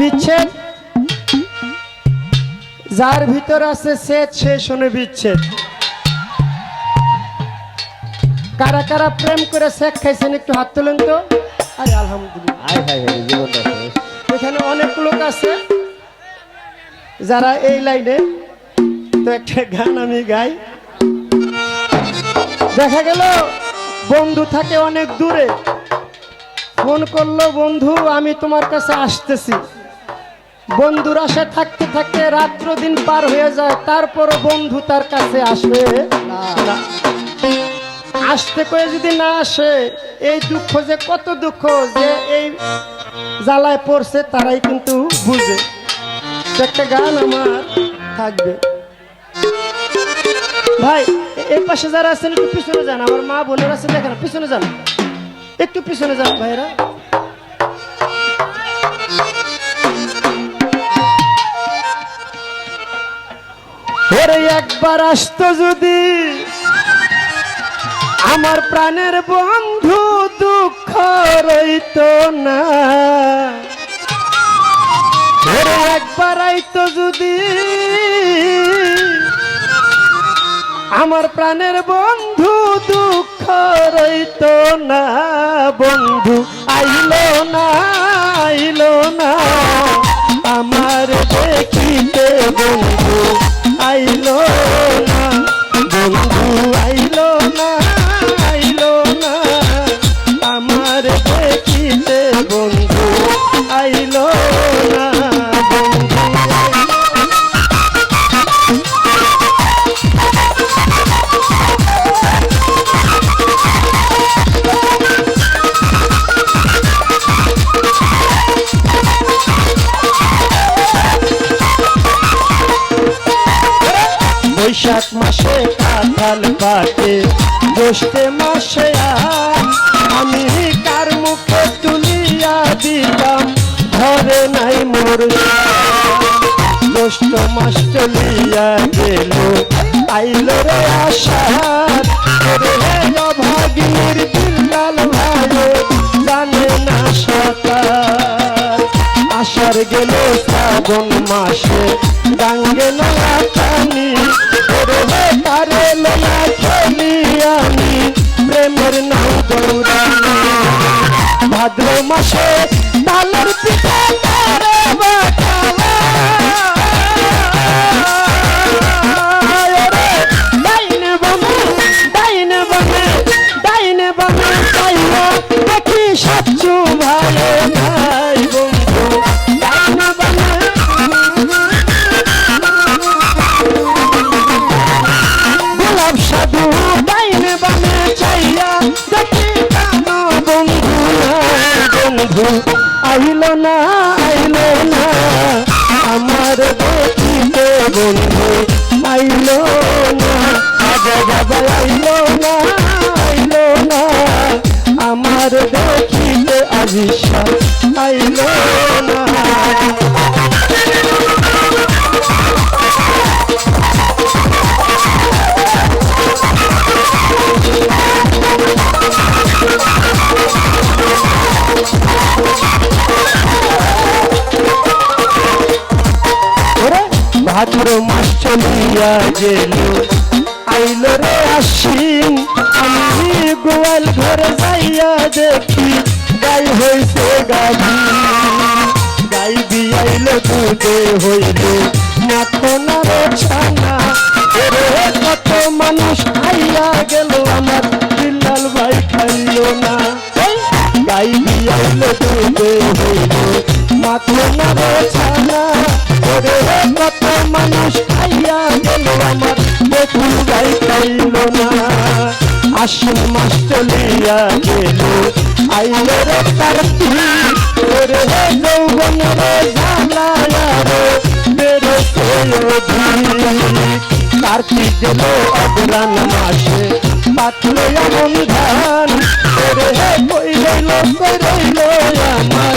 বিচ্ছেদ? যার ভিতর আছে সে সে শুনে বিচ্ছেদ। কারা কারা প্রেম করে শেখ খাইছেন একটু হাত তুলেন তো। আরে আলহামদুলিল্লাহ। এখানে অনেক লোক আছে যারা এই লাইনে। তো একটা গান আমি গাই। দেখা গেল বন্ধু থাকে অনেক দূরে। ফোন করল বন্ধু আমি তোমার কাছে আসতেছি। বন্ধুর, সে থাকতে থাকতে রাত্র দিন পার হয়ে যায়, তারপরও বন্ধু তার কাছে আসে আসতে করে যদি না আসে, এই দুঃখ যে কত দুঃখ যে এই জ্বালায় পড়ছে তারাই কিন্তু বুঝে। একটা গান আমার থাকবে। ভাই, এ- এই পাশে যারা আছেন, একটু পিছনে যান। আমার মা বোনের আছে, দেখেন, পিছনে যান। একটু পিছনে যান ভাইরা ওরে একবার আসতো যদি আমার প্রাণের বন্ধু দুঃখ রইত না। একবার আইতো যদি আমার প্রাণের বন্ধু দুঃখ রইত না। বন্ধু, আইল না, আইলো না। আমার বৈশাখ মাসে কাঁঠাল পাকে জ্যৈষ্ঠে মাসে আমি। কার মুখে তুলিয়া দিলাম ঘরে নাই মোর জ্যৈষ্ঠ মাস চলিয়া গেল, আইল রে আশার ওরে হে অভাগীর বিল্লাল ভাই জানে না আষাঢ় গেল শ্রাবণ মাসে হে তারে লয়া খেলি আমি। প্রেমের নাম দৌড়ানি ভাদ্র মাসে বন্ধু আইল না বাবা আইল না আমার দেখিতে আজিসা আইল না। ভাদ্র মাস চলিয়া গেল। আইল রে আশ্বিন, আমি গোয়াল ঘরে যাইয়া দেখি, গাই হইছে গাভী। গাই বিয়াইল দুধে হইল মাখন রে ছানা। ওরে কত মানুষ খাইয়া গেল আমার, বিল্লাল ভাই খাইল না। গাই বিয়াইল দুধে হইল মাখন আশ্বিন মাস চলিয়া আইল রে মাসে? পাতলো এমন ধান আমার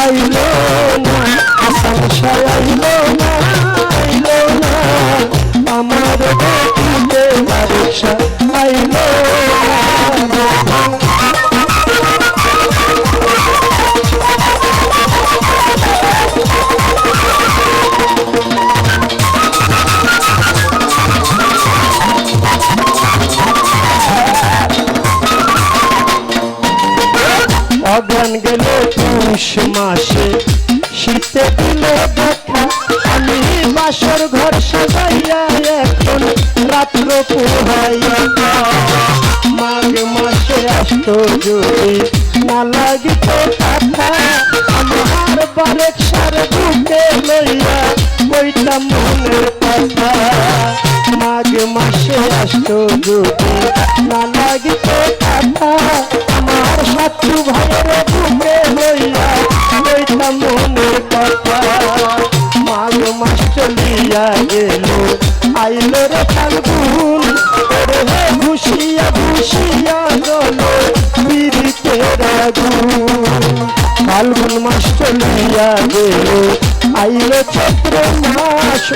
আইলো না আসাম আইলো না আইলো না। আমার দেখিতে বারিশা আইলো প্রাণ গেল পৌষ মাসে। শীতে দিল দেখা, আমি বাসর ঘর সাজাইয়া এখন রাত্র পোহাইয়া মাঘ মাসে আসতো যদি না লাগিত কথা, আমার বারেক সার বুকে লইয়া বইটা মনের কথা। মাঘ মাসে আসতো যদি না লাগিত কথা বিরিতের ফাল্গুন মাস চলিয়া গেল আইল চৈত্র মাস,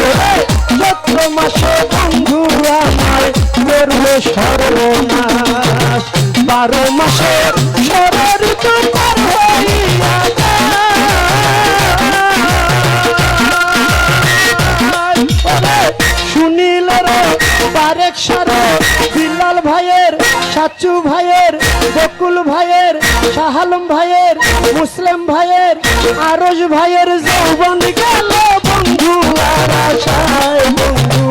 চৈত্র মাসে বন্ধু আমার করল সর্বনাশ। বারো মাসে সরের তো পার হইয়া বারেক সারে বিল্লাল ভাইয়ের, সাচু ভাইয়ের, বকুল ভাইয়ের শাহালম ভাইয়ের মুসলিম ভাইয়ের আরজ ভাইয়ের যৌবন গেল বন্ধু আর আশায় বন্ধু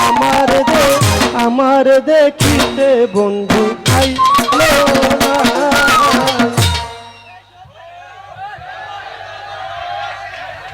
আমার বন্ধু আমার দেখিতে বন্ধু